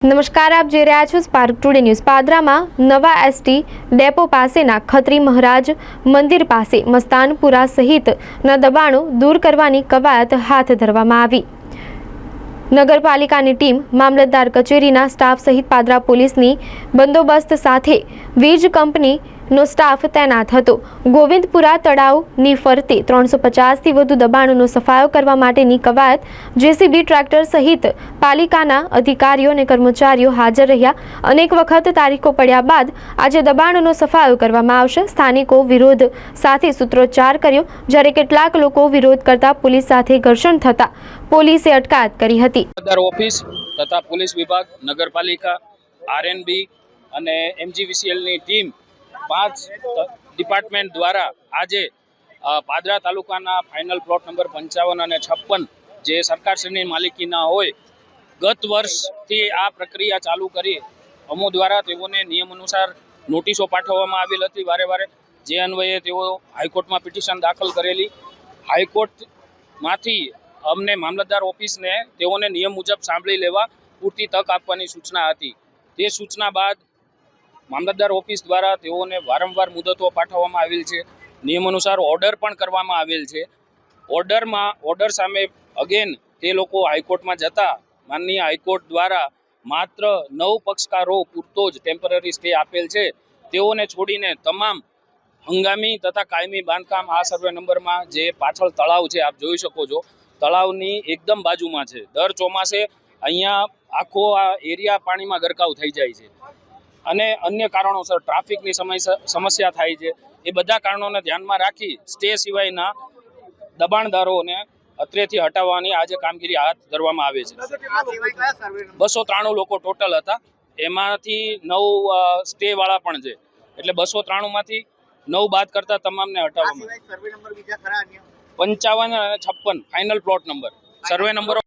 નમસ્કાર, આપ જોઈ રહ્યા છો સ્પાર્ક ટુડે ન્યૂઝ પાદરામાં નવા એસટી ડેપો પાસેના ખત્રી મહારાજ મંદિર પાસે મસ્તાનપુરા સહિતના દબાણો દૂર કરવાની કવાયત હાથ ધરવામાં આવી. નગરપાલિકાની ટીમ, મામલતદાર કચેરીના સ્ટાફ સહિત પાદરા પોલીસની બંદોબસ્ત સાથે વીજ કંપનીનો સ્ટાફ તૈનાત હતો. ગોવિંદપુરા તળાવની ફરતે ત્રણસો પચાસથી વધુ દબાણોનો સફાયો કરવા માટેની કવાયત જેસીબી ટ્રેક્ટર સહિત પાલિકાના અધિકારીઓ અને કર્મચારીઓ હાજર રહ્યા. અનેક વખત તારીખો પડ્યા બાદ આજે દબાણોનો સફાયો કરવામાં આવશે. સ્થાનિકો વિરોધ સાથે સૂત્રોચ્ચાર કર્યો. જ્યારે કેટલાક લોકો વિરોધ કરતા પોલીસ સાથે ઘર્ષણ થતા પોલીસે અટકાયત કરી હતી. ઓફિસ તથા પોલીસ વિભાગ, નગરપાલિકા, આરએનબી અને એમજીવીસીએલની ટીમ પાંચ ડિપાર્ટમેન્ટ દ્વારા આજે પાદરા તાલુકાના ફાઇનલ પ્લોટ નંબર પંચાવન અને છપ્પન જે સરકારશ્રીની માલિકીના હોય, ગત વર્ષથી આ પ્રક્રિયા ચાલુ કરી. અમો દ્વારા તેઓને નિયમ અનુસાર નોટિસો પાઠવવામાં આવેલ હતી. વારે વારે જે અન્વયે તેઓ હાઈકોર્ટમાં પિટિશન દાખલ કરેલી. હાઈકોર્ટમાંથી અમને મામલતદાર ઓફિસને તેઓને નિયમ મુજબ સાંભળી લેવા પૂરતી તક આપવાની સૂચના હતી. તે સૂચના બાદ મામલતદાર ઓફિસ દ્વારા તેઓને વારંવાર મુદતો પાઠવવામાં આવેલ છે. નિયમ અનુસાર ઓર્ડર પણ કરવામાં આવેલ છે. ઓર્ડરમાં, ઓર્ડર સામે અગેન તે લોકો હાઈકોર્ટમાં જતા, માનનીય હાઈકોર્ટ દ્વારા માત્ર નવ પક્ષકારો પૂરતો જ ટેમ્પરરી સ્ટે આપેલ છે. તેઓને છોડીને તમામ હંગામી તથા કાયમી બાંધકામ આ સર્વે નંબરમાં જે પાછળ તળાવ છે, આપ જોઈ શકો છો. તળાવની એકદમ બાજુમાં છે. દર ચોમાસે અહીંયા આખો આ એરિયા પાણીમાં ગરકાવ થઈ જાય છે. અને અન્ય કારણોસર ટ્રાફિકની સમસ્યા થાય છે. એ બધા કારણોને ધ્યાનમાં રાખી સ્ટે સિવાયના દબાણદારોને અત્રેથી હટાવવાની આજે કામગીરી હાથ ધરવામાં આવે છે. બસો ત્રાણું લોકો ટોટલ હતા. એમાંથી નવ સ્ટે વાળા પણ છે. એટલે બસો ત્રાણુંમાંથી નવ બાદ કરતા તમામને હટાવવામાં પંચાવન અને છપ્પન, ફાઇનલ પ્લોટ નંબર. સર્વે નંબરો